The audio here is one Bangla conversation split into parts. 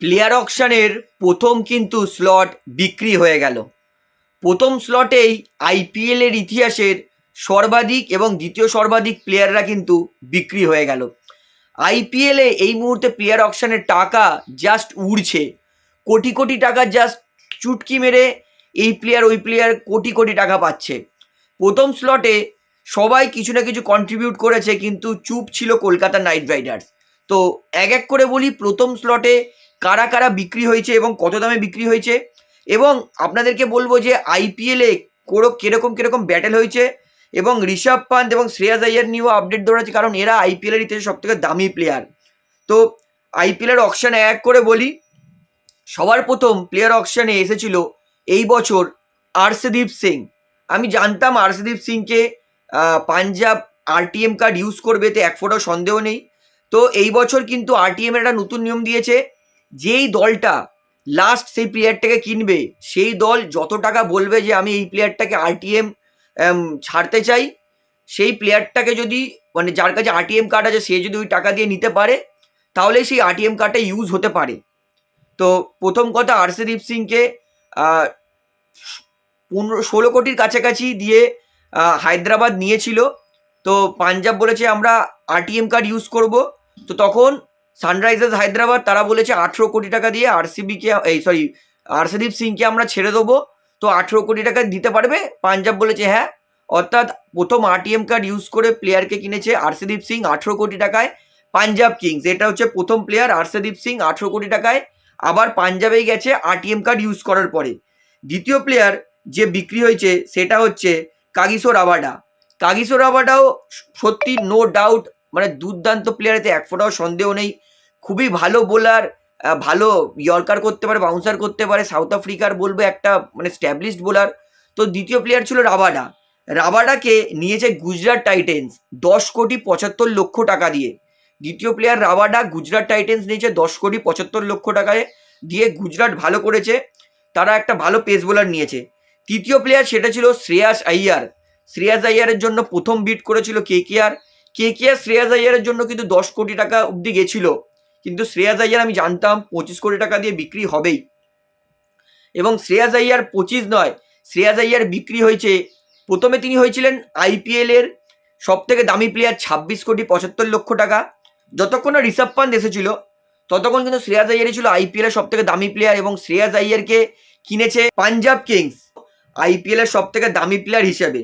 প্লেয়ার অকশনের প্রথম কিন্তু স্লট বিক্রি হয়ে গেল। প্রথম স্লটেই আইপিএলের ইতিহাসের সর্বাধিক এবং দ্বিতীয় সর্বাধিক প্লেয়াররা কিন্তু বিক্রি হয়ে গেল। আইপিএলে এই মুহূর্তে প্লেয়ার অকশনের টাকা জাস্ট উড়ছে। কোটি কোটি টাকা জাস্ট চুটকি মেরে এই প্লেয়ার ওই প্লেয়ার কোটি কোটি টাকা পাচ্ছে। প্রথম স্লটে সবাই কিছু না কিছু কন্ট্রিবিউট করেছে, কিন্তু চুপ ছিল কলকাতা নাইট রাইডার্স। তো এক এক করে বলি, প্রথম স্লটে কারা কারা বিক্রি হয়েছে এবং কত দামে বিক্রি হয়েছে? এবং আপনাদেরকে বলব যে আইপিএলে কোনো কীরকম কীরকম ব্যাটেল হয়েছে? এবং ঋষভ পান্ত এবং শ্রেয়াস আইয়ার নিয়েও আপডেট দৌড়াচ্ছে, কারণ এরা আইপিএলের ইতিহাসে সব থেকে দামি প্লেয়ার তো আইপিএলের অকশানে এক করে বলি। সবার প্রথম প্লেয়ার অকশানে এসেছিল এই বছর আর্শদীপ সিং। আমি জানতাম আর্শদীপ সিংকে পাঞ্জাব আরটিএম কার্ড ইউজ করবে, তো এক ফোটাও সন্দেহ নেই। তো এই বছর কিন্তু আরটিএম একটা নতুন নিয়ম দিয়েছে। যেই দলটা লাস্ট সেই প্লেয়ারটাকে কিনবে, সেই দল যত টাকা বলবে যে আমি এই প্লেয়ারটাকে আরটিএম ছাড়তে চাই, সেই প্লেয়ারটাকে যদি মানে যার কাছে আরটিএম কার্ড আছে, সে যদি ওই টাকা দিয়ে নিতে পারে তাহলে সেই আরটিএম কার্ডটা ইউজ হতে পারে। তো প্রথম কথা আরশদীপ সিংকে পনেরো, ষোলো কোটির কাছাকাছি দিয়ে হায়দ্রাবাদ নিয়েছিল। তো পাঞ্জাব বলেছে আমরা আরটিএম কার্ড ইউজ করব। তো তখন সানরাইজার্স হায়দ্রাবাদ, তারা বলেছে আঠেরো কোটি টাকা দিয়ে আরসিবিকে এই সরি আরশদীপ সিংকে আমরা ছেড়ে দেবো। তো আঠেরো কোটি টাকা দিতে পারবে? পাঞ্জাব বলেছে হ্যাঁ। অর্থাৎ প্রথম আরটিএম কার্ড ইউজ করে প্লেয়ারকে কিনেছে আরশদীপ সিং আঠেরো কোটি টাকায়। পাঞ্জাব কিংস এটা হচ্ছে প্রথম প্লেয়ার আরশদীপ সিং আঠেরো কোটি টাকায়। আবার পাঞ্জাবেই গেছে আরটিএম কার্ড ইউজ করার পরে। দ্বিতীয় প্লেয়ার যে বিক্রি হয়েছে, সেটা হচ্ছে কাগিসো রাবাডা কাগিসো রাবাডাও সত্যি নো ডাউট মানে দুর্দান্ত প্লেয়ারেতে এক ফোটাও সন্দেহ নেই। খুবই ভালো বোলার ভালো ইয়র্কার করতে পারে বাউন্সার করতে পারে। সাউথ আফ্রিকার বলব একটা মানে স্ট্যাবলিশড বোলার তো দ্বিতীয় প্লেয়ার ছিল রাবাডা রাবাডাকে নিয়েছে গুজরাট টাইটেন্স দশ কোটি পঁচাত্তর লক্ষ টাকা দিয়ে। দ্বিতীয় প্লেয়ার রাবাডা গুজরাট টাইটেন্স নিয়েছে দশ কোটি পঁচাত্তর লক্ষ টাকায় দিয়ে গুজরাট ভালো করেছে। তারা একটা ভালো পেস বোলার নিয়েছে। তৃতীয় প্লেয়ার সেটা ছিল শ্রেয়াস আইয়ার শ্রেয়াস আইয়ারের জন্য প্রথম বিট করেছিল কে কে আর কে কে আর শ্রেয়াস আইয়ারের জন্য কিন্তু দশ কোটি টাকা অবধি গেছিল। কিন্তু শ্রেয়াস আইয়ার আমি জানতাম পঁচিশ কোটি টাকা দিয়ে বিক্রি হবেই। এবং শ্রেয়াস আইয়ার পঁচিশ নয় শ্রেয়াস আইয়ার বিক্রি হয়েছে, প্রথমে তিনি হয়েছিলেন আইপিএল এর সব থেকে দামি প্লেয়ার ছাব্বিশ কোটি পঁচাত্তর লক্ষ টাকা। যতক্ষণ না ঋষভ পান্ত এসেছিল, ততক্ষণ কিন্তু শ্রেয়াস আইয়ারই ছিল আইপিএল এর সব থেকে দামি প্লেয়ার এবং শ্রেয়াস আইয়ারকে কিনেছে পাঞ্জাব কিংস আইপিএল এর সব থেকে দামি প্লেয়ার হিসেবে।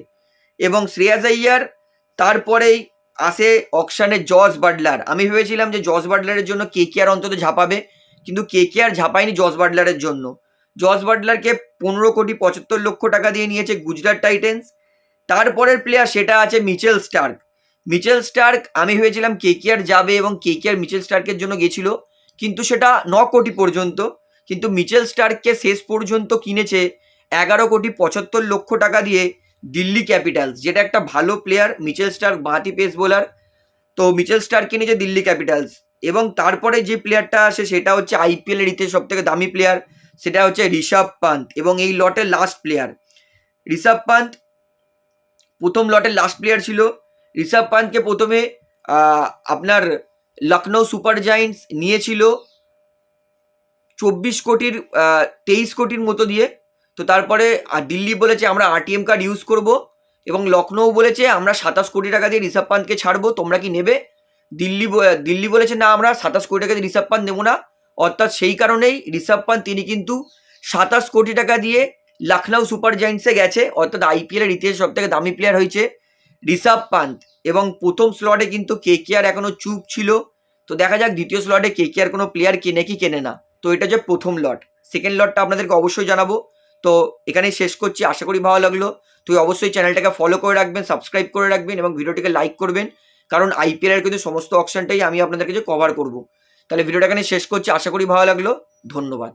এবং শ্রেয়াস আইয়ার তারপরেই আসে অকশানে জস বাটলার। আমি ভেবেছিলাম যে জস বাটলারের জন্য কে কে আর অন্তত ঝাঁপাবে, কিন্তু কে কে আর ঝাঁপায়নি জস বাটলারের জন্য। জস বাটলারকে পনেরো কোটি পঁচাত্তর লক্ষ টাকা দিয়ে নিয়েছে গুজরাট টাইটেন্স। তারপরের প্লেয়ার সেটা আছে মিচেল স্টার্ক। মিচেল স্টার্ক, আমি ভেবেছিলাম কে কে আর যাবে এবং কে কে আর মিচেল স্টার্কের জন্য গেছিল, কিন্তু সেটা ন কোটি পর্যন্ত। কিন্তু মিচেল স্টার্ককে শেষ পর্যন্ত কিনেছে এগারো কোটি পঁচাত্তর লক্ষ টাকা দিয়ে দিল্লি ক্যাপিটালস, যেটা একটা ভালো প্লেয়ার মিচেল স্টার্ক, বাঁহাতি পেস বোলার তো মিচেল স্টার্ক কিনেছে দিল্লি ক্যাপিটালস, এবং তারপরে যে প্লেয়ারটা আসে, সেটা হচ্ছে আইপিএল এর ইতিহাসে সব থেকে দামি প্লেয়ার সেটা হচ্ছে ঋষভ পান্ত, এবং এই লটের লাস্ট প্লেয়ার ঋষভ পান্ত প্রথম লটের লাস্ট প্লেয়ার ছিল। ঋষভ পান্তকে প্রথমে আপনার লখনৌ সুপার জায়েন্টস নিয়েছিল। চব্বিশ কোটির তেইশ কোটির মতো দিয়ে। তো তারপরে দিল্লি বলেছে আমরা আরটিএম কার্ড ইউজ করব এবং লখনৌ বলেছে আমরা সাতাশ কোটি টাকা দিয়ে ঋষভ পান্তকে ছাড়বো, তোমরা কি নেবে? দিল্লি দিল্লি বলেছে না, আমরা সাতাশ কোটি টাকা দিয়ে ঋষভ পান্ত নেব না। অর্থাৎ সেই কারণেই ঋষভ পান্ত তিনি কিন্তু সাতাশ কোটি টাকা দিয়ে লখনৌ সুপার জায়েন্টসে গেছে। অর্থাৎ আইপিএলের ইতিহাসে সব থেকে দামি প্লেয়ার হয়েছে ঋষভ পান্ত এবং প্রথম স্লটে কিন্তু কে কে আর এখনও চুপ ছিল। তো দেখা যাক দ্বিতীয় স্লটে কে কে আর কোনো প্লেয়ার কেনে কি কেনে না। তো এটা হচ্ছে প্রথম লট সেকেন্ড লটটা আপনাদেরকে অবশ্যই জানাব। তো এখানেই শেষ করছি। আশা করি ভালো লাগল। তুই অবশ্যই চ্যানেলটাকে ফলো করে রাখবেন সাবস্ক্রাইব করে রাখবেন এবং ভিডিওটিকে লাইক করবেন। কারণ আইপিএলের কিন্তু সমস্ত অপশনটাই আমি আপনাদের কাছে কভার করব। তাহলে ভিডিওটা এখানে শেষ করছি। আশা করি ভালো লাগল। ধন্যবাদ।